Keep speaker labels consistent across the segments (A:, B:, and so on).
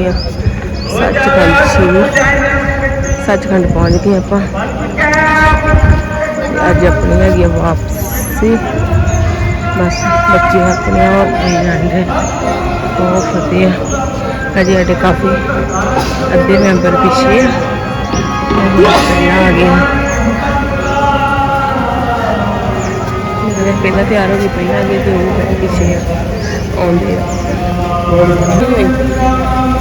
A: ਗਏ ਹਾਂ ਸੱਚਖੰਡ ਸ਼੍ਰੀ ਸੱਚਖੰਡ ਪਹੁੰਚ ਗਏ ਆਪਾਂ। ਅੱਜ ਆਪਣੀ ਹੈਗੀ ਆ ਵਾਪਸੀ। ਬਸ ਬੱਚੇ ਆਪਣੇ ਆਪ ਆਈ ਜਾਂਦੇ ਬਹੁਤ ਫਤਿਹ ਆ ਅਜੇ ਸਾਡੇ ਕਾਫੀ ਅੱਧੇ ਮੈਂਬਰ ਪਿੱਛੇ ਆ। ਗਏ ਹਾਂ ਪਹਿਲਾਂ ਤਿਆਰ ਹੋ ਗਈ ਪਹਿਲਾਂ ਆ ਤੇ ਉਹ ਪਿੱਛੇ ਆਉਂਦੇ ਆ।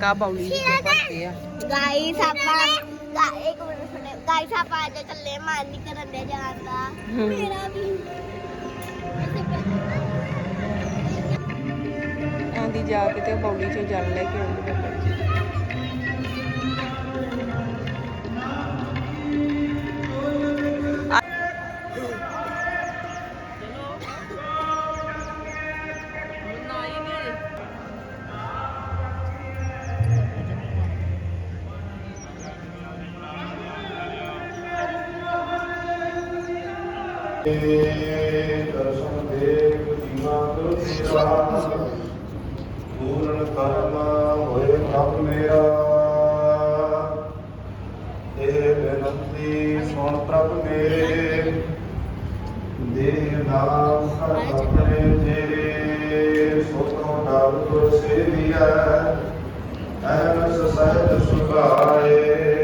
A: ਲੈ ਕੇ ਆਉਂਦੇ ਤੇ ਇੱਕ ਆ ਬੌਲੀ ਵਿੱਚ ਭਰਦੇ ਆ।
B: ਗਾਈਸ ਆਪਾਂ ਗਾ- ਇੱਕ ਮਿੰਟ ਸੁਣੇ। ਗਾਈਸ ਆਪਾਂ ਅੱਜ ਚੱਲੇ ਮਨ ਨਹੀਂ ਕਰਨ ਦੇ ਜਾਣ ਦਾ।
A: ਹਮ।
B: ਮੇਰਾ ਵੀ।
A: ਆਂਦੀ ਜਾ ਕੇ ਤੇ ਬੌਲੀ 'ਚੋਂ ਜਲ ਲੈ ਕੇ ਆਉਂਦੇ
C: ਦਰਸ਼ਨ ਦੇਵ ਜੀਵਾਂ ਗੁਰ ਤੇਰਾ ਪੂਰਨ ਕਰਮ ਹੋਏ ਪ੍ਰਭ ਮੇਰਾ ਇਹ ਬੇਨੰਤੀ ਸੁਣ ਪ੍ਰਭ ਮੇਰੇ ਦੇਹ ਨਾਮ ਹਰ ਆਪਣੇ ਤੇਰੇ ਸੋਤੋਂ ਡਾਲ ਗੁਰ ਸੇਵੀਐ ਐਨਸ ਸਹਿਜ ਸੁਭਾਏ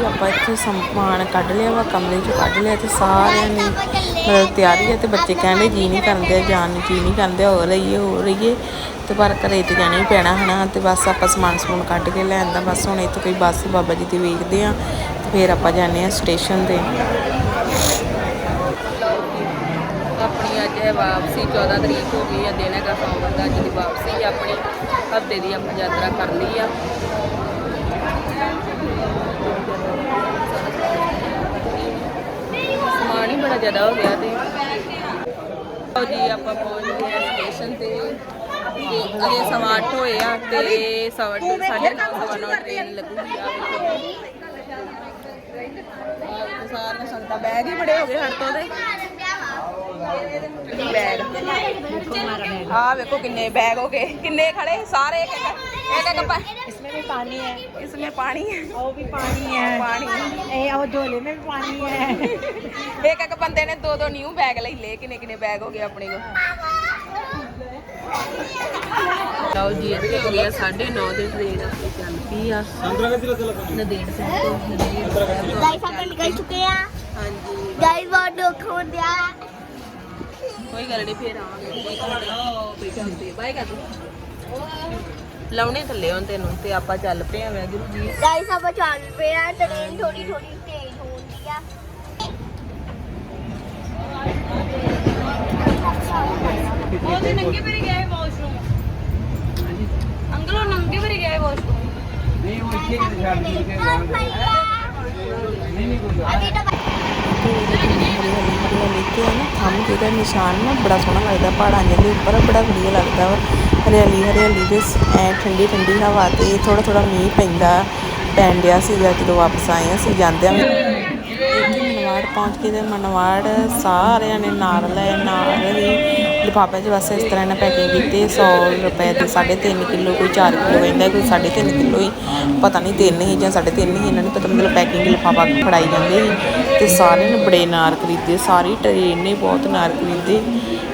A: ਜੀ ਆਪਾਂ ਇੱਥੇ ਸਮਾਨ ਕੱਢ ਲਿਆ ਵਾ, ਕਮਰੇ ਚੋਂ ਕੱਢ ਲਿਆ ਤੇ ਸਾਰਿਆਂ ਨੇ ਮਤਲਬ ਤਿਆਰੀ ਹੈ ਤੇ ਬੱਚੇ ਕਹਿੰਦੇ ਜੀ ਨਹੀਂ ਕਰਦੇ, ਜਾਣ ਨੂੰ ਜੀ ਨਹੀਂ ਕਰਦੇ, ਹੋ ਰਹੀਏ ਹੋ ਰਹੀਏ ਤੇ ਪਰ ਘਰੇ ਤੇ ਜਾਣਾ ਹੀ ਪੈਣਾ ਹਨਾ ਤੇ ਬਸ ਆਪਾਂ ਸਮਾਨ ਸਮੂਨ ਕੱਢ ਕੇ ਲੈਣ ਦਾ ਬਸ ਹੁਣ ਇੱਥੇ ਕੋਈ ਬੱਸ ਬਾਬਾ ਜੀ ਦੀ ਵੇਖਦੇ ਆ ਤੇ ਫਿਰ ਆਪਾਂ ਜਾਂਦੇ ਆ ਸਟੇਸ਼ਨ ਤੇ। ਆਪਣੀ ਅੱਜ ਹੈ ਵਾਪਸੀ 14 ਤਰੀਕ ਹੋ ਗਈ ਆ, ਦਿਨ ਹੈਗਾ ਸੋਮਵਾਰ ਦਾ, ਅੱਜ ਦੀ ਵਾਪਸੀ ਆ ਆਪਣੀ, ਹਫ਼ਤੇ ਦੀ ਆਪਾਂ ਯਾਤਰਾ ਕਰ ਲਈ ਆ ਸਮਾਨ ਹੀ ਬੜਾ ਜ਼ਿਆਦਾ ਹੋ ਗਿਆ ਤੇ। ਲਓ ਜੀ, ਆਪਾਂ ਪਹੁੰਚ ਗਏ ਆ ਸਟੇਸ਼ਨ ਤੇ। ਅਜੇ ਸਵਾ ਅੱਠ ਹੋਏ ਆ ਤੇ ਸਵਾ ਅੱਠ, ਸਾਢੇ ਨੌ, ਸਵਾ ਨੌ ਟ੍ਰੇਨ ਲੱਗੂਗੀ ਆ। ਸਾਰੀਆਂ ਸੰਗਤਾਂ ਬੈਗ ਹੀ ਬੜੇ ਹੋ ਗਏ ਹਰ ਤੋਂ ਦੇ। ਬੈਗ ਆ ਵੇਖੋ ਕਿੰਨੇ ਬੈਗ ਹੋ ਗਏ ਕਿੰਨੇ ਖੜੇ ਸਾਰੇ ਇੱਕ ਇੱਕ ਇੱਕ ਇੱਕ
D: इसमें भी पानी है
A: इसमें पानी है
D: वो भी पानी है
A: पानी
D: ए, और झोले में भी पानी है
A: ਇੱਕ ਇੱਕ ਬੰਦੇ ਨੇ ਦੋ ਦੋ ਨਿਊ ਬੈਗ ਲੈ ਲਏ ਕਿੰਨੇ ਕਿੰਨੇ ਬੈਗ ਹੋ ਗਏ ਆਪਣੇ ਕੋਲ ਲਓ ਜੀ ਇੱਥੇ ਹੋ ਗਿਆ 9:30 ਦੇ ਟ੍ਰੇਨ ਆਪਣੀ ਚੱਲ ਪਈ ਆ ਨਦੇੜ ਸਿੰਘ ਤੋਂ ਨਦੇੜ ਸਾਹਿਬ ਤੋਂ
B: ਗਾਈਸ ਆਪਾਂ ਨਿਕਲ ਚੁੱਕੇ ਆ
A: ਹਾਂਜੀ
B: ਗਾਈਸ ਬਹੁਤ ਦੁੱਖ ਹੁੰਦਿਆ
A: ਕੋਈ ਗੱਲ ਨਹੀਂ ਫੇਰ ਆਵਾਂਗੇ। ਬੈਠਾ ਹੁੰਦੇ ਬਾਏ ਕਰ ਤੂੰ ਲਾਉਣੇ ਥੱਲੇ ਹੁਣ ਤੈਨੂੰ ਤੇ ਆਪਾਂ ਚੱਲ ਪਏ ਆ ਵੈਗਰੂ ਜੀ।
B: ਗਾਈਸ ਆਪਾਂ ਚੱਲ ਪਏ ਆ ਟ੍ਰੇਨ ਥੋੜੀ ਥੋੜੀ ਤੇਜ਼ ਹੁੰਦੀ ਆ।
A: ਉਹਦੇ ਨੰਗੇ ਭਰੀ ਗਏ ਵਾਸ਼ਰੂਮ ਅੰਗਲੋਂ ਨੰਗੇ ਭਰੀ ਗਏ ਵਾਸ਼ਰੂਮ
B: ਅਭੀ ਤਾਂ
A: ਲਿਖੇ ਆ ਨਾ, ਥੰਮ ਜਿਹਦਾ ਨਿਸ਼ਾਨ ਨਾ ਬੜਾ ਸੋਹਣਾ ਲੱਗਦਾ, ਪਹਾੜਾਂ ਦੇ ਉੱਪਰ, ਬੜਾ ਵਧੀਆ ਲੱਗਦਾ ਵਾ। ਹਰਿਆਲੀ ਹਰਿਆਲੀ ਦੇ ਐ ਠੰਡੀ ਠੰਡੀ ਹਵਾ ਤੇ ਥੋੜਾ ਥੋੜਾ ਮੀਂਹ ਪੈਂਦਾ, ਪੈਣ ਡਿਆ ਸੀਗਾ ਜਦੋਂ ਵਾਪਸ ਆਏ ਅਸੀਂ ਜਾਂਦੇ ਹਾਂ ਮਨਵਾੜ ਪਹੁੰਚ ਕੇ ਤੇ ਮਨਵਾੜ ਸਾਰਿਆਂ ਨੇ ਨਾਰ ਲਏ, ਨਾਰ ਹੀ ਲਿਫਾਫੇ 'ਚ ਬਸ ਇਸ ਤਰ੍ਹਾਂ ਇਹਨਾਂ ਪੈਕਿੰਗ ਕੀਤੀ 100 ਰੁਪਏ ਦੇ 3.5 ਕਿਲੋ ਕੋਈ 4 ਕਿਲੋ ਕਹਿੰਦਾ ਕੋਈ 3.5 ਕਿਲੋ ਹੀ, ਪਤਾ ਨਹੀਂ ਤਿੰਨ ਹੀ ਜਾਂ 3.5 ਹੀ ਇਹਨਾਂ ਨੂੰ ਪਤਾ ਮਤਲਬ ਪੈਕਿੰਗ ਲਿਫਾਫਾ ਫੜਾਈ ਜਾਂਦੇ ਸੀ ਤੇ ਸਾਰਿਆਂ ਨੇ ਬੜੇ ਨਾਰ ਖਰੀਦੇ, ਸਾਰੀ ਟ੍ਰੇਨ ਨੇ ਬਹੁਤ ਨਾਰ ਖਰੀਦੇ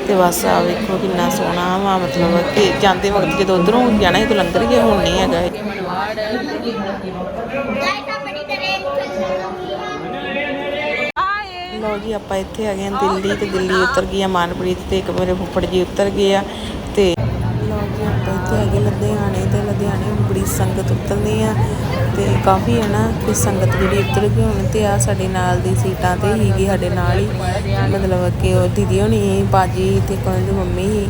A: ਤੇ ਬਸ ਆ ਵੇਖੋ ਕਿੰਨਾ ਸੋਹਣਾ ਵਾ, ਮਤਲਬ ਕਿ ਜਾਂਦੇ ਵਕਤ ਜਦੋਂ ਉਧਰੋਂ ਜਾਣਾ ਸੀ ਤਾਂ ਲੰਗਰ ਗਿਆ, ਹੁਣ ਨਹੀਂ ਹੈਗਾ ਲਓ ਜੀ, ਆਪਾਂ ਇੱਥੇ ਆ ਗਏ ਹਾਂ ਦਿੱਲੀ ਤੇ ਦਿੱਲੀ ਉਤਰ ਗਈ ਆ ਮਾਨਪ੍ਰੀਤ ਤੇ ਇੱਕ ਮੇਰੇ ਫੁੱਫੜ ਜੀ ਉਤਰ ਗਏ ਆ ਤੇ ਲਓ ਜੀ, ਆਪਾਂ ਇੱਥੇ ਆ ਗਏ ਲੁਧਿਆਣੇ ਤੇ ਲੁਧਿਆਣੇ ਬੜੀ ਸੰਗਤ ਉਤਰਨੀ ਆ ਤੇ ਕਾਫੀ ਹੈ ਨਾ ਕਿ ਸੰਗਤ ਜਿਹੜੀ ਉਤਰ ਗਈ ਹੁਣ ਤੇ ਆ ਸਾਡੇ ਨਾਲ ਦੀ ਸੀਟਾਂ ਤੇ ਹੀਗੀ ਸਾਡੇ ਨਾਲ ਹੀ। ਮਤਲਬ ਕਿ ਉਹ ਦੀਦੀ ਹੋਣੀ ਸੀ ਬਾਜੀ ਤੇ ਕੋਲ ਦੀ ਮੰਮੀ ਸੀ।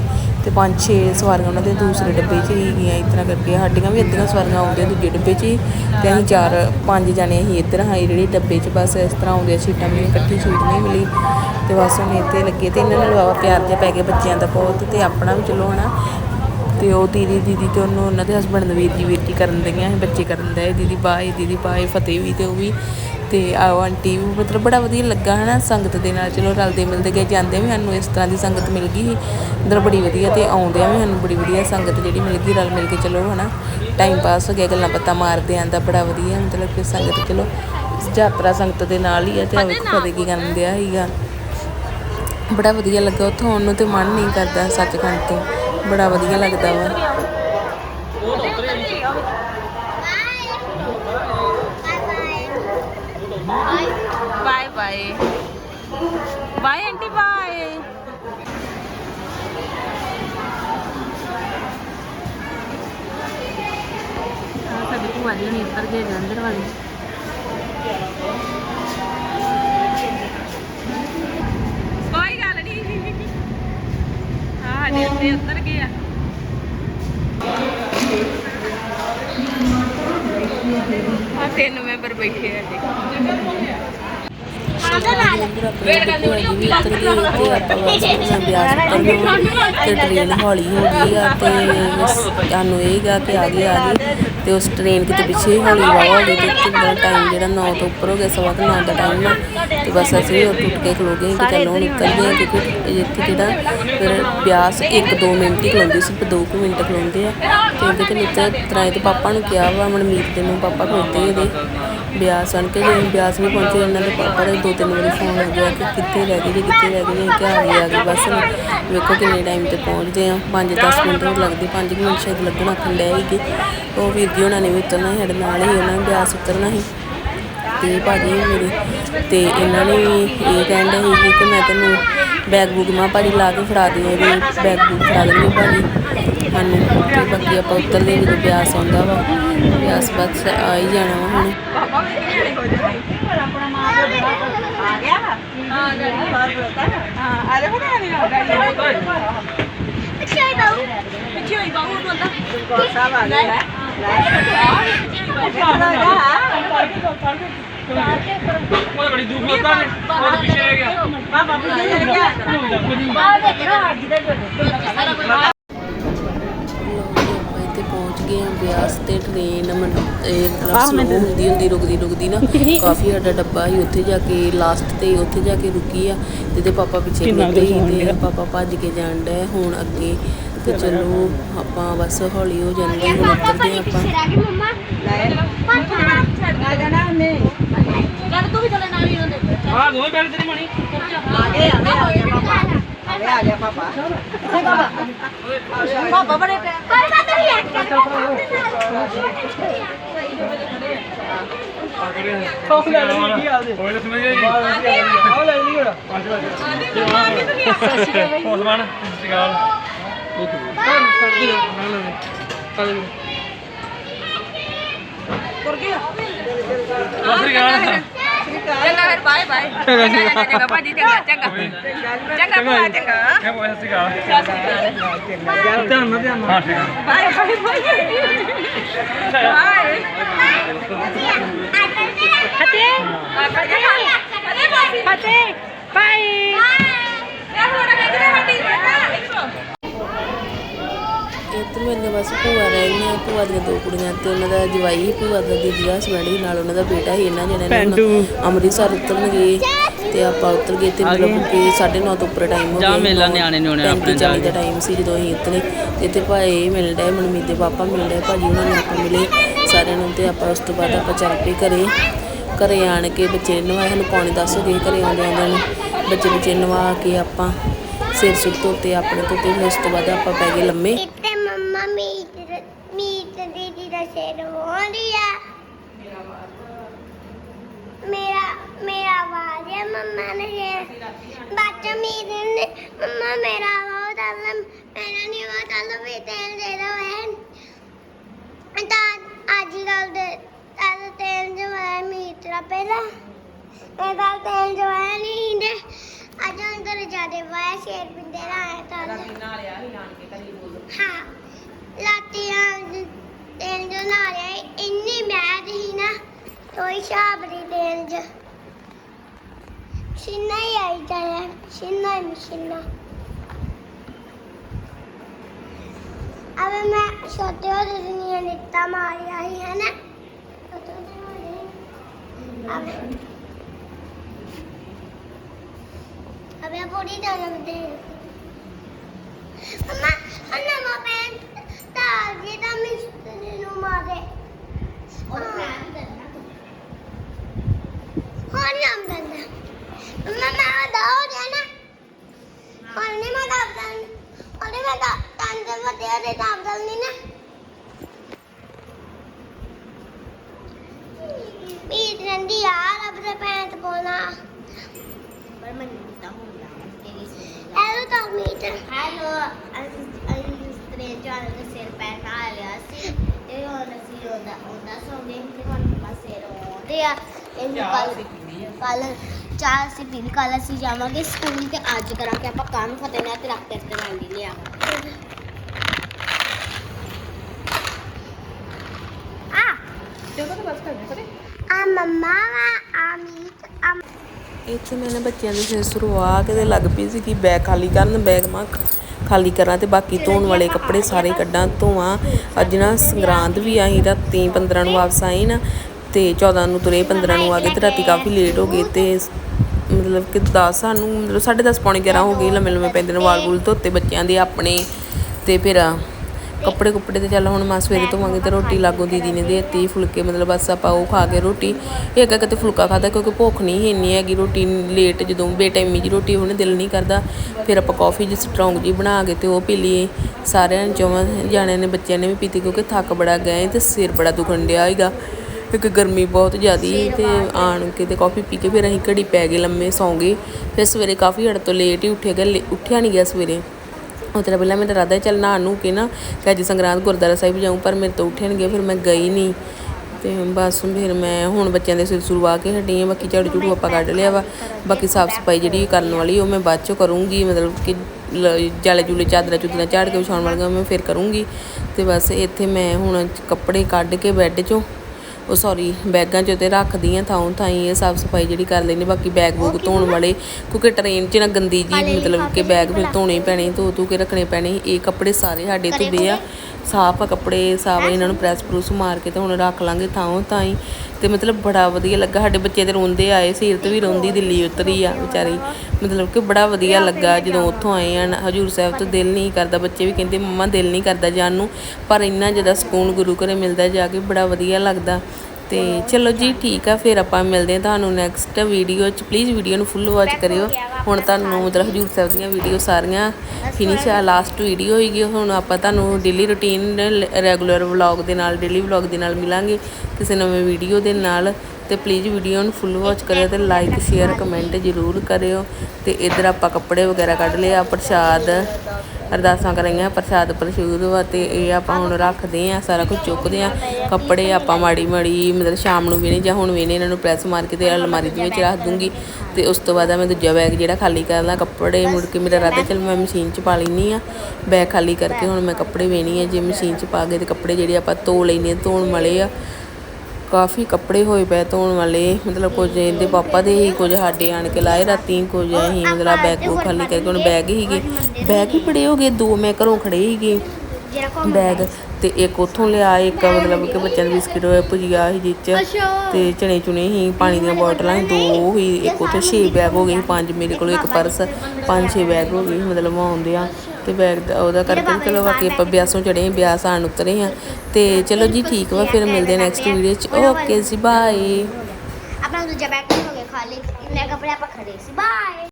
A: ਤੇ ਪੰਜ ਛੇ ਸਵਾਰੀਆਂ ਉਹਨਾਂ ਦੇ ਦੂਸਰੇ ਡੱਬੇ 'ਚ ਹੀ ਗਈਆਂ, ਇਸ ਤਰ੍ਹਾਂ ਕਰਕੇ ਸਾਡੀਆਂ ਵੀ ਅੱਧੀਆਂ ਸਵਾਰੀਆਂ ਆਉਂਦੀਆਂ, ਦੂਜੇ ਡੱਬੇ 'ਚ ਹੀ ਤੇ ਅਸੀਂ ਚਾਰ, ਪੰਜ ਜਾਣੇ ਅਸੀਂ ਇੱਧਰ ਹਾਂ ਜਿਹੜੇ ਡੱਬੇ 'ਚ ਬਸ ਇਸ ਤਰ੍ਹਾਂ ਆਉਂਦੀਆਂ ਸੀਟਾਂ ਮੈਨੂੰ ਇਕੱਠੀ, ਸੀਟ ਨਹੀਂ ਮਿਲੀ ਤੇ ਬਸ ਹੁਣ ਇੱਥੇ ਲੱਗੇ ਤੇ ਇਹਨਾਂ ਨਾਲ ਵਾਵਾ ਪਿਆਰ ਜਿਹਾ ਪੈ ਗਿਆ ਬੱਚਿਆਂ ਦਾ ਬਹੁਤ ਤੇ ਆਪਣਾ ਵੀ ਚਲੋ ਹਨਾ। ਤੇ ਉਹ ਦੀਦੀ ਦੀਦੀ ਤੇ ਉਹਨੂੰ, ਉਹਨਾਂ ਦੇ ਹਸਬੰਡ ਨੂੰ ਵੀਰ ਜੀ ਵੀਰ ਜੀ ਕਰਨ ਦਈਆਂ ਬੱਚੇ ਕਰਨ ਦੇ ਦੀਦੀ ਬਾਏ ਦੀਦੀ ਬਾਏ, ਫਤਿਹ ਵੀ ਤੇ ਉਹ ਵੀ ਤੇ ਆਓ ਆਂਟੀ ਵੀ ਮਤਲਬ ਬੜਾ ਵਧੀਆ ਲੱਗਾ ਹਨਾ ਸੰਗਤ ਦੇ ਨਾਲ। ਚਲੋ ਰਲਦੇ ਮਿਲਦੇ ਗਏ, ਜਾਂਦੇ ਵੀ ਸਾਨੂੰ ਇਸ ਤਰ੍ਹਾਂ ਦੀ ਸੰਗਤ ਮਿਲ ਗਈ। ਸੀ ਅੰਦਰ ਬੜੀ ਵਧੀਆ ਤੇ ਆਉਂਦਿਆਂ ਵੀ ਸਾਨੂੰ ਬੜੀ ਵਧੀਆ ਸੰਗਤ ਜਿਹੜੀ ਮਿਲ ਗਈ, ਰਲ ਮਿਲ ਕੇ ਚਲੋ ਹਨਾ। ਟਾਈਮ ਪਾਸ ਹੋ ਗਿਆ, ਗੱਲਾਂ ਬਾਤਾਂ ਮਾਰਦੇ ਆਂਦਾ, ਬੜਾ ਵਧੀਆ ਮਤਲਬ ਕਿ ਸੰਗਤ ਚਲੋ ਯਾਤਰਾ ਸੰਗਤ ਦੇ ਨਾਲ ਹੀ ਆ ਤੇ ਆ ਵੇਖੋ ਫਤਿਹ ਕੀ ਕਰਨ ਦਿਆ ਸੀਗਾ। ਬੜਾ ਵਧੀਆ ਲੱਗਾ, ਉੱਥੋਂ ਆਉਣ ਨੂੰ ਤੇ ਮਨ ਨਹੀਂ ਕਰਦਾ ਸੱਚਖੰਡ ਤੋਂ। ਬੜਾ ਵਧੀਆ ਲੱਗਦਾ ਵਾ। Bye. Bye bye aunty, bye. ਸਾਡੀ ਭੂਆ ਜੀ ਹੁਣੀ ਉੱਤਰ ਗਏ ਜਲੰਧਰ ਵਾਲੀ। ਕੋਈ ਗੱਲ ਨਹੀਂ ਹਾਂ ਸਾਡੇ ਉੱਤੇ ਉੱਤਰ ਗਏ ਆ। ਆ ਤਿੰਨ ਮੈਂਬਰ ਬੈਠੇ ਆ ਜੀ ਟ੍ਰੇਨ ਹੌਲੀ ਹੋ ਗਈ ਆ ਤੇ ਸਾਨੂੰ ਇਹ ਗਾ ਕਿ ਆ ਗਏ ਆ ਗਏ ਤੇ ਉਸ ਟ੍ਰੇਨ ਕਿਤੇ ਪਿੱਛੇ ਹੌਲੀ ਵਾਵਾ ਹੋ ਗਈ ਤੇ ਕਿੰਨਾ ਟਾਈਮ ਜਿਹੜਾ 9 ਤੋਂ ਉੱਪਰ ਹੋ ਗਿਆ ਸਵਾ ਕੁ ਨੌ ਦਾ ਟਾਈਮ ਆ ਤੇ ਬਸ ਅਸੀਂ ਉਹ ਟੁੱਟ ਕੇ ਖਲੋ ਗਏ ਕਿ ਚਲੋ ਹੁਣ ਨਿਕਲ ਕਿਉਂਕਿ ਇੱਥੇ ਜਿਹੜਾ ਫਿਰ ਬਿਆਸ 1-2 ਮਿੰਟ ਹੀ ਖਲੋਂਦੀ ਸਿਰਫ 2 ਕੁ ਮਿੰਟ ਖਲੋਂਦੇ ਆ ਤੇ ਉਹਦੇ ਤੇ ਨਿੱਤਰ ਤਰਾਏ ਤੇ ਪਾਪਾ ਨੂੰ ਕਿਹਾ ਵਾ ਮਨਮੀਤ ਦੇ ਨੂੰ ਪਾਪਾ ਖਲੋਤੇ ਇਹਦੇ ਬਿਆਸ ਆਣ ਕੇ ਜਦੋਂ ਬਿਆਸ ਵੀ ਪਹੁੰਚੇ ਇਹਨਾਂ ਦੇ ਪਾਪਾ ਦਾ ਦੋ ਤਿੰਨ ਵਾਰੀ ਫੋਨ ਆ ਗਿਆ ਕਿ ਕਿੱਥੇ ਰਹਿ ਗਏ ਜੀ, ਕਿੱਥੇ ਰਹਿ ਗਏ ਜੀ ਕਿ ਆ ਗਏ ਆ ਗਏ ਬਸ ਵੇਖੋ ਕਿੰਨੇ ਟਾਈਮ ਤੇ ਪਹੁੰਚਦੇ ਆ। 5-10 ਮਿੰਟ ਹੋਰ ਲੱਗਦੇ 5 ਮਿੰਟ ਸ਼ਾਇਦ ਲੱਗਣਾ ਖੰਡੇ ਸੀਗੇ ਉਹ ਵੀਰ ਜੀ ਉਹਨਾਂ ਨੇ ਵੀ ਉਤਰਨਾ ਸੀ, ਸਾਡੇ ਨਾਲ ਹੀ ਉਹਨਾਂ ਨੇ ਬਿਆਸ ਉਤਰਨਾ ਸੀ। ਤੇ ਭਾਜੀ ਮੇਰੇ, ਤੇ ਇਹਨਾਂ ਨੇ ਵੀ ਇਹ ਕਹਿੰਦੇ ਸੀ ਕਿ ਮੈਂ ਤੈਨੂੰ ਬੈਗ ਬੁੱਕ ਮਾ ਭਾਜੀ ਲਾ ਕੇ ਫੜਾ ਦੇ ਇਹਦੇ ਬੈਗ ਬੁੱਕ ਫੜਾ ਦੇਣਗੇ ਭਾਜੀ ਸਾਨੂੰ ਤੇ ਬਾਕੀ ਆਪਾਂ ਉਤਰਦੇ ਜਦੋਂ ਬਿਆਸ ਆਉਂਦਾ ਵਾ ਬਿਆਸ ਬਸ ਆ ਹੀ ਜਾਣਾ ਵਾ ਹੁਣ
D: ਆ ਗਿਆ ਵਾ ਹਾਂ ਹਾਂ ਆ ਦੇਖੋ ਨਾ ਨਹੀਂ ਆਉਂਦਾ
B: ਪਿੱਛੇ ਹੀ ਬਾਹੂ
D: ਪਿੱਛੇ ਹੋਈ ਬਾਹੂ ਆਂਦਾ ਗੁਰਗੋਰ ਸਾਹਿਬ ਆ ਗਿਆ ਲੈ
E: ਉਹ ਬੜੀ ਦੂਰ ਖਲੋਤਾ
A: ਪਹੁੰਚ ਗਏ ਹਾਂ ਬਿਆਸ ਤੇ ਟ੍ਰੇਨ ਇਹ ਸਲੋ ਹੁੰਦੀ ਹੁੰਦੀ ਰੁਕਦੀ ਰੁਕਦੀ ਨਾ। ਕਾਫੀ ਸਾਡਾ ਡੱਬਾ ਸੀ ਉੱਥੇ ਜਾ ਕੇ ਲਾਸਟ ਤੇ ਉੱਥੇ ਜਾ ਕੇ ਰੁਕੀ ਆ। ਤੇ ਇਹਦੇ ਪਾਪਾ ਪਿੱਛੇ ਖਲੋਤੇ ਸੀ ਤੇ ਪਾਪਾ ਭੱਜ ਕੇ ਜਾਣ ਡਏ ਹੁਣ ਅੱਗੇ। ਤੇ ਚਲੋ ਆਪਾਂ ਬਸ ਹੌਲੀ ਹੋ ਜਾਂਦੇ ਹੁਣ ਉਤਰਦੇ ਆਪਾਂ।
B: ਰਹਿ ਗਈ ਮੰਮਾ।
D: ਆ ਜਾਣਾ ਉਹਨੇ।
B: ਜਦ ਤੂੰ ਵੀ ਚੱਲੇ ਨਾਲ ਹੀ ਉਹਦੇ
E: ਆਹ ਦੋਵੇਂ ਬੈਠ ਤੇਰੀ ਮਣੀ
D: ਆ ਗਏ ਆ ਗਏ ਆ ਗਏ ਪਾਪਾ ਆ ਗਏ ਆ ਗਿਆ ਪਾਪਾ ਪਾਪਾ ਬੜੇ
B: ਪਰ ਮੈਂ ਤਾਂ ਹੀ ਐਕਟ
E: ਉਹ ਲੈ ਲਈ ਕੀ ਹਾਲ ਦੇ ਹੋਏ ਸਮਝ ਗਈ ਆਹ ਲੈ ਲਈ ਹੋੜਾ ਪੰਜ ਵਜੇ। ਉਸਮਾਨ ਸਤਿਕਾਰ ਛੱਡ ਦੇ। ਨਾਲ ਲੈ। ਕੱਲ
D: ਤੁਰ ਗਿਆ।
E: ਸਤਿਕਾਰ
D: ਚੰਗਾ ਫਿਰ ਬਾਏ ਬਾਏ। ਚੰਗਾ ਚੰਗਾ ਭਾਜੀ ਚੰਗਾ ਚੰਗਾ ਚੰਗਾ ਭੂਆ ਚੰਗਾ
E: ਕਿਆ ਬੋਲ ਸਤਿਕਾਰ ਧਿਆਨ ਨਾਲ ਧਿਆਨ ਨਾਲ। ਹਾਂ ਠੀਕ ਹੈ
D: ਬਾਏ ਬਾਏ ਬਾਏ। ਬਾਏ। ਫਤਿਹ। ਫਤਿਹ। ਫਤਿਹ। ਬਾਏ। ਯਾਰ ਹੋਰ ਕਹਿੰਦੇ ਹੱਡੀ
A: ਇੱਧਰ ਮੇਰੇ ਬਸ ਭੂਆ ਰਹਿ ਗਈਆਂ ਭੂਆ ਦੀਆਂ ਦੋ ਕੁੜੀਆਂ ਤੇ ਉਹਨਾਂ ਦਾ ਜਵਾਈ ਭੂਆ ਦਾ ਦੀਦੀ ਹਸਬੈਂਡ ਸੀ ਨਾਲ ਉਹਨਾਂ ਦਾ ਬੇਟਾ ਸੀ ਇਹਨਾਂ ਜਣਿਆਂ ਨੇ ਹੁਣ ਅੰਮ੍ਰਿਤਸਰ ਉਤਰਨਗੇ ਤੇ ਤੇ ਆਪਾਂ ਉਤਰ ਗਏ। ਤੇ ਮਤਲਬ ਕਿ 9:30 ਤੋਂ ਉੱਪਰ ਟਾਈਮ ਹੋ ਗਿਆ
E: ਜਾਂ ਮੇਲਾ ਨਿਆਣੇ ਨਿਆਣੇ ਆਪਣੇ ਜਾ
A: ਦਾ ਟਾਈਮ ਸੀ ਜਦੋਂ ਅਸੀਂ ਉਤਰੇ। ਤੇ ਇੱਥੇ ਭਾਈ ਮਿਲ ਡਏ ਮਨਮੀਤ ਦੇ ਪਾਪਾ ਮਿਲ ਡਏ ਭਾਜੀ ਉਹਨਾਂ ਨੂੰ ਆਪਾਂ ਮਿਲੇ ਸਾਰਿਆਂ ਨੂੰ ਤੇ ਆਪਾਂ ਉਸ ਤੋਂ ਬਾਅਦ ਆਪਾਂ ਚੱਲ ਪਏ ਘਰੇ। ਘਰੇ ਆਣ ਕੇ ਬੱਚੇ ਨੂੰ ਨਵਾਏ ਸਾਨੂੰ ਪੌਣੇ ਦਸ ਹੋ ਗਏ ਘਰੇ ਆਉਂਦੇ ਆਉਂਦੇ ਨੂੰ। ਬੱਚੇ ਬੱਚੇ ਨਵਾ ਕੇ ਆਪਾਂ ਸਿਰ ਸੁਰ ਧੋਤੇ ਆਪਣੇ ਧੋਤੇ ਫਿਰ ਉਸ ਤੋਂ ਬਾਅਦ ਆਪਾਂ ਪੈ ਗਏ ਲੰਮੇ
B: ਇੱਥੇ ਮੰਮਾ ਮੀਟ ਮੀਟ ਦੀਦੀ ਦਾ ਸਿਰ ਹੋਣੀ ਆ ਮੇਰਾ ਮੇਰਾ ਆਵਾਜ਼ ਹੈ ਮੰਮਾ ਨੇ ਸਿਰ ਬੱਚਾ ਮੀਟ ਨੇ ਮੰਮਾ ਮੇਰਾ ਆਵਾਜ਼ ਦੱਲ ਮੇਰਾ ਨਹੀਂ ਆਵਾਜ਼ ਦੱਲ ਵੀ ਤੇਲ ਦੇ ਦੋ ਹੈ ਤਾਂ ਅੱਜ ਕੱਲ ਦੇ ਤਾਂ ਤੇਲ ਜੋ ਹੈ ਮੀਟ ਦਾ ਪਹਿਲਾਂ। ਇਹ ਤਾਂ ਤੇਲ ਜੋ ਹੈ ਨਹੀਂ ਦੇ ਅੱਜ ਅੰਦਰ ਜਾਦੇ ਵਾਇਆ ਸ਼ੇਰ ਪਿੰਦੇ ਰਹਾ ਤਾਂ ਹਾਂ ਲਾਤੀਆਂ ਤੇਲ ਜੋ ਨਾਲਿਆ ਇੰਨੀ ਮੈਦ ਹੀ ਨਾ ਕੋਈ ਹਿਸਾਬ ਦੀ ਤੇਲ ਜ ਸਿੰਨਾ ਹੀ ਆਈ ਜਾਇਆ ਸਿੰਨਾ ਹੀ ਮਸ਼ੀਨਾ ਅਬੇ ਮੈਂ ਛੋਟੇ ਹੋ ਦੁਨੀਆ ਨਿੱਤਾ ਮਾਰਿਆ ਹੀ ਹੈ ਨਾ ਅਬੇ ਅਬੇ ਪੂਰੀ ਤਰ੍ਹਾਂ ਦੇ Mamma, Anna ma ben tagli dammi il mare. Har nam den. Mamma ma da ho na. Har ni ma ਮਮਾ ਉਹ ਦੋ ਦੇ ਨਾ। ਉਹਨੇ ਮੈਂ ਦਾ ਦਨ ਉਹਨੇ ਮੈਂ ਦਾ ਦਨ ਦੇ ਵਧਿਆ ਦੇ ਦਾ ਦਨ ਨਹੀਂ ਨਾ। ਪੀਤ ਰੰਦੀ ਯਾਰ ਅਬ ਤੇ ਪੈਂਟ ਪੋਣਾ ਪਰ ਮੈਂ ਨਹੀਂ ਤਾਂ ਹੁੰਦਾ ਤੇਰੀ ਸੁਣੇਗਾ ਹੈਲੋ ਤਾਂ ਮੀਤ ਹੈਲੋ ਅਸ strega del serpente alias e ora si onda onda sono 20 con passerò e mi palla ਚਾਹ ਅਸੀਂ ਪੀਣੀ ਕੱਲ ਅਸੀਂ ਜਾਵਾਂਗੇ ਸਕੂਲ ਤੇ ਅੱਜ ਕਰਾਂਗੇ ਆਪਾਂ ਕੰਮ ਫਤਿਹ ਨਾਲ ਤੇ ਰੱਖ ਤੇ ਰੰਡੀ ਲਿਆ। ਆ। ਆ ਮੰਮਾ ਆ ਮੀਟ ਆ
A: ਇੱਥੇ ਮੈंने ਬੱਚਿਆਂ ਦੇ ਸਿਰ ਸੁਰਵਾ ਕੇ ਤੇ ਲੱਗ ਪਈ ਸੀ ਕਿ ਬੈਗ ਖਾਲੀ ਕਰਨ ਬੈਗ ਮਾਂ ਖਾਲੀ ਕਰਾਂ ਤੇ ਬਾਕੀ ਧੋਣ ਵਾਲੇ ਕੱਪੜੇ ਸਾਰੇ ਕੱਢਾਂ ਧੋਵਾਂ। ਅੱਜ ਨਾ ਸੰਗਰਾਂਦ ਵੀ ਆਈ ਰਾਤੀ 15 ਨੂੰ ਵਾਪਸ ਆਈ ਨਾ ਤੇ 14 ਨੂੰ ਤੁਰੇ 15 ਨੂੰ ਆ ਗਏ ਤੇ ਰਾਤੀ ਕਾਫੀ ਲੇਟ ਹੋ ਗਏ ਤੇ ਮਤਲਬ ਕਿ 10 ਸਾਨੂੰ, ਮਤਲਬ 10:30 ਪੌਣੇ 11 ਹੋ ਗਏ ਲੰਮੇ ਲੰਮੇ ਪੈਂਦੇ ਨੇ ਵਾਲ ਵੂਲ ਧੋਤੇ ਬੱਚਿਆਂ ਦੇ ਆਪਣੇ ਤੇ ਫਿਰ ਕੱਪੜੇ ਕੁੱਪੜੇ ਤੇ ਚੱਲ ਹੁਣ ਮੈਂ ਸਵੇਰੇ ਧੋਵਾਂਗੇ ਤੇ ਰੋਟੀ ਲਾਗੋ ਦੀਦੀ ਨੇ ਦੇਤੀ ਫੁਲਕੇ, ਮਤਲਬ ਬਸ ਆਪਾਂ ਉਹ ਖਾ ਕੇ ਰੋਟੀ, ਇੱਕ ਇੱਕ ਤੇ ਫੁਲਕਾ ਖਾਦਾ ਕਿਉਂਕਿ ਭੁੱਖ ਨਹੀਂ ਇੰਨੀ ਹੈਗੀ ਰੋਟੀ ਲੇਟ ਜਦੋਂ ਬੇਟਾਈਮੀ ਜੀ ਰੋਟੀ ਉਹਨੇ ਦਿਲ ਨਹੀਂ ਕਰਦਾ, ਫਿਰ ਆਪਾਂ ਕਾਫੀ ਜੀ ਸਟਰੋਂਗ ਜੀ ਬਣਾ ਕੇ ਤੇ ਉਹ ਪੀ ਲਈਏ। ਸਾਰਿਆਂ ਨੇ ਚੋਵਾਂ ਜਾਣਿਆਂ ਨੇ ਬੱਚਿਆਂ ਨੇ ਵੀ ਪੀਤੀ ਕਿਉਂਕਿ ਥੱਕ ਬੜਾ ਗਏ ਤੇ ਸਿਰ ਬੜਾ ਦੁਖਣ ਡਿਆ ਹੈਗਾ ਕਿਉਂਕਿ ਗਰਮੀ ਬਹੁਤ ਜ਼ਿਆਦੀ ਤੇ ਆਣ ਕੇ ਤੇ ਕਾਫੀ ਪੀ ਕੇ ਫਿਰ ਅਸੀਂ ਘੜੀ ਪੈ ਗਏ ਲੰਮੇ ਸੌਂ ਗਏ ਫਿਰ ਸਵੇਰੇ ਕਾਫੀ ਹੜ ਤੋਂ ਲੇਟ ਹੀ ਉੱਠਿਆ ਗਿਆ ਉੱਠਿਆ ਨਹੀਂ ਗਿਆ ਸਵੇਰੇ। ਉਹ ਤਰ੍ਹਾਂ ਪਹਿਲਾਂ ਮੈਂ ਤਾਂ ਰਾਦਾ ਚੱਲ ਨਹਾ ਨੂੰ ਕੇ ਨਾ ਕਿ ਅੱਜ ਸੰਗਰਾਂਦ ਗੁਰਦੁਆਰਾ ਸਾਹਿਬ ਜਾਊਂ ਪਰ ਮੇਰੇ ਤੋਂ ਉੱਠਿਆ ਨਹੀਂ ਗਿਆ ਫਿਰ ਮੈਂ ਗਈ ਨਹੀਂ ਤੇ ਬਸ ਫਿਰ ਮੈਂ ਹੁਣ ਬੱਚਿਆਂ ਦੇ ਸਿਰ ਸੁਰਵਾ ਕੇ ਹਟੀ ਹਾਂ ਬਾਕੀ ਝਾੜੂ ਝੂੜੂ ਆਪਾਂ ਕੱਢ ਲਿਆ ਵਾ। ਬਾਕੀ ਸਾਫ਼ ਸਫ਼ਾਈ ਜਿਹੜੀ ਕਰਨ ਵਾਲੀ ਉਹ ਮੈਂ ਬਾਅਦ ਚੋਂ ਕਰੂੰਗੀ ਮਤਲਬ ਕਿ ਜਾਲੇ ਜੂਲੇ ਚਾਦਰਾਂ ਚੁਦਰਾਂ ਝਾੜ ਕੇ ਵਿਛਾਉਣ ਵਾਲੀਆਂ ਮੈਂ ਫਿਰ ਕਰੂੰਗੀ। ਤੇ ਬਸ ਇੱਥੇ ਮੈਂ ਹੁਣ ਕੱਪੜੇ ਕੱਢ ਕੇ ਬੈੱਡ 'ਚੋਂ ਉਹ ਸੌਰੀ ਬੈਗਾਂ 'ਚ ਤੇ ਰੱਖਦੀ ਆ ਥਾਂ ਥਾਂ ਇਹ ਸਾਫ਼ ਸਫ਼ਾਈ ਜਿਹੜੀ ਕਰ ਲੈਂਦੇ ਬਾਕੀ ਬੈਗ ਬੂਗ ਧੋਣ ਵਾਲੇ ਕਿਉਂਕਿ ਟ੍ਰੇਨ 'ਚ ਨਾ ਗੰਦੀ ਜੀ ਮਤਲਬ ਕਿ ਬੈਗ ਫਿਰ ਧੋਣੇ ਪੈਣੇ ਧੋ ਧੋ ਕੇ ਰੱਖਣੇ ਪੈਣੇ ਇਹ ਕੱਪੜੇ ਸਾਰੇ ਸਾਡੇ ਧੁੱਬੇ ਆ। ਸਾਫ਼ ਆ ਕੱਪੜੇ, ਸਾਫ਼ ਇਹਨਾਂ ਨੂੰ ਪ੍ਰੈਸ ਪ੍ਰੂਸ ਮਾਰ ਕੇ ਤੇ ਹੁਣ ਰੱਖ ਲਾਂਗੇ ਥਾਂ ਥਾਂ ਹੀ ਤੇ ਮਤਲਬ ਬੜਾ ਵਧੀਆ ਲੱਗਾ, ਸਾਡੇ ਬੱਚੇ ਤੇ ਰੋਂਦੇ ਆਏ ਸੀਰਤ ਵੀ ਰੋਂਦੀ ਦਿੱਲੀ ਉਤਰੀ ਆ ਵਿਚਾਰੀ। ਮਤਲਬ ਕਿ ਬੜਾ ਵਧੀਆ ਲੱਗਾ ਜਦੋਂ ਉੱਥੋਂ ਆਏ ਹਨ ਹਜੂਰ ਸਾਹਿਬ ਤੋਂ ਦਿਲ ਨਹੀਂ ਕਰਦਾ, ਬੱਚੇ ਵੀ ਕਹਿੰਦੇ, ਮੰਮਾ, ਦਿਲ ਨਹੀਂ ਕਰਦਾ ਜਾਣ ਨੂੰ। ਪਰ ਇੰਨਾ ਜ਼ਿਆਦਾ ਸਕੂਨ ਗੁਰੂ ਘਰੇ ਮਿਲਦਾ ਜਾ ਕੇ ਬੜਾ ਵਧੀਆ ਲੱਗਦਾ। ਤੇ ਚਲੋ ਜੀ, ਠੀਕ ਆ, ਫਿਰ ਆਪਾਂ ਮਿਲਦੇ ਹਾਂ ਤੁਹਾਨੂੰ ਨੈਕਸਟ ਵੀਡੀਓ 'ਚ। ਪਲੀਜ਼ ਵੀਡੀਓ ਨੂੰ ਫੁੱਲ ਵਾਚ ਕਰਿਓ। ਹੁਣ ਤੁਹਾਨੂੰ ਮਤਲਬ ਹਜੂਰ ਸਾਹਿਬ ਦੀਆਂ ਵੀਡੀਓ ਸਾਰੀਆਂ ਫਿਨਿਸ਼ ਆ ਲਾਸਟ ਵੀਡੀਓ ਹੋਈਗੀ ਹੁਣ ਆਪਾਂ ਤੁਹਾਨੂੰ ਡੇਲੀ ਰੁਟੀਨ ਰੈਗੂਲਰ ਵਲੌਗ ਦੇ ਨਾਲ ਡੇਲੀ ਵਲੌਗ ਦੇ ਨਾਲ ਮਿਲਾਂਗੇ। ਕਿਸੇ ਨਵੇਂ ਵੀਡੀਓ ਦੇ ਨਾਲ। ਤੇ ਪਲੀਜ਼ ਵੀਡੀਓ ਨੂੰ ਫੁੱਲ ਵਾਚ ਕਰਿਓ ਤੇ ਲਾਈਕ ਸ਼ੇਅਰ ਕਮੈਂਟ ਜ਼ਰੂਰ ਕਰਿਓ। ਤੇ ਇਧਰ ਆਪਾਂ ਕੱਪੜੇ ਵਗੈਰਾ ਕੱਢ ਲਿਆ ਪ੍ਰਸ਼ਾਦ ਅਰਦਾਸਾਂ ਕਰਾਈਆਂ, ਪ੍ਰਸ਼ਾਦ ਪ੍ਰਸ਼ੂਦ ਵਾ ਤੇ ਇਹ ਆਪਾਂ ਹੁਣ ਰੱਖਦੇ ਆ ਸਾਰਾ ਕੁਝ ਚੁੱਕਦੇ ਆ ਕੱਪੜੇ ਆਪਾਂ ਮਾੜੀ ਮਾੜੀ ਮਤਲਬ ਸ਼ਾਮ ਨੂੰ ਵੇਣੇ ਜਾਂ ਹੁਣ ਵੇਣੇ ਇਹਨਾਂ ਨੂੰ ਪ੍ਰੈਸ ਮਾਰ ਕੇ ਤੇ ਅਲਮਾਰੀ ਦੇ ਵਿੱਚ ਰੱਖ ਦੂੰਗੀ। ਤੇ ਉਸ ਤੋਂ ਬਾਅਦ ਮੈਂ ਦੂਜਾ ਬੈਗ ਜਿਹੜਾ ਖਾਲੀ ਕਰਦਾ ਕੱਪੜੇ ਮੁੜ ਕੇ ਮੇਰਾ ਰਾਦਾ ਚੱਲ ਮੈਂ ਮਸ਼ੀਨ 'ਚ ਪਾ ਲੈਣੀ ਆ ਬੈਗ ਖਾਲੀ ਕਰਕੇ ਹੁਣ ਮੈਂ ਕੱਪੜੇ ਵੇਣੀ ਆ, ਜੇ ਮਸ਼ੀਨ 'ਚ ਪਾ ਕੇ ਤੇ ਕੱਪੜੇ ਜਿਹੜੇ ਆਪਾਂ ਧੋ ਲੈਨੇ ਧੋਣ ਵਾਲੇ ਆ ਕਾਫੀ ਕੱਪੜੇ ਹੋਏ ਪਏ ਧੋਣ ਵਾਲੇ ਮਤਲਬ ਕੁਝ ਇਹਦੇ ਪਾਪਾ ਦੇ ਹੀ ਕੁਝ ਸਾਡੇ ਆਣ ਕੇ ਲਾਏ ਰਾਤੀ ਕੁਝ ਅਸੀਂ ਮਤਲਬ ਬੈਗ ਉਹ ਖਾਲੀ ਕਰਕੇ ਹੁਣ ਬੈਗ ਹੀਗੇ ਬੈਗ ਹੀ ਬੜੇ ਹੋ ਗਏ ਦੋ ਮੈਂ ਘਰੋਂ ਖੜੇ ਹੀਗੇ ਬੈਗ ਤੇ ਇੱਕ ਉੱਥੋਂ ਲਿਆ ਇੱਕ ਮਤਲਬ ਕਿ ਬੱਚਿਆਂ ਦੇ ਬਿਸਕਿਟ ਹੋਏ ਭੁਜੀਆ ਸੀ ਜਿੱਚ। ਤੇ ਚਣੇ ਚੁਣੇ ਸੀ ਪਾਣੀ ਦੀਆਂ ਬੋਟਲਾਂ ਦੋ ਹੀ ਇੱਕ ਉੱਥੋਂ 6 ਬੈਗ ਹੋ ਗਏ ਪੰਜ ਮੇਰੇ ਕੋਲ ਇੱਕ ਪਰਸ ਪੰਜ ਛੇ ਬੈਗ ਹੋ ਗਏ ਮਤਲਬ ਆਉਂਦੇ ਆ ਤੇ ਬੈਗ ਦਾ ਉਹਦਾ ਕਰਕੇ ਚਲੋ ਬਾਕੀ ਆਪਾਂ ਬਿਆਸੋਂ ਚੜੇ ਬਿਆਸ ਆਣ ਉਤਰੇ ਆ ਤੇ ਚਲੋ ਜੀ ਠੀਕ ਵਾ ਫਿਰ ਮਿਲਦੇ ਨੈਕਸਟ ਵੀਡੀਓ ਚ। ਓਕੇ ਜੀ ਬਾਏ
B: ਆਪਣਾ ਦੂਜਾ ਬੈਗ ਹੋ ਗਿਆ ਖਾਲੀ। ਇੰਨੇ ਕੱਪੜੇ ਆਪਾਂ ਖੜੇ ਸੀ। ਬਾਏ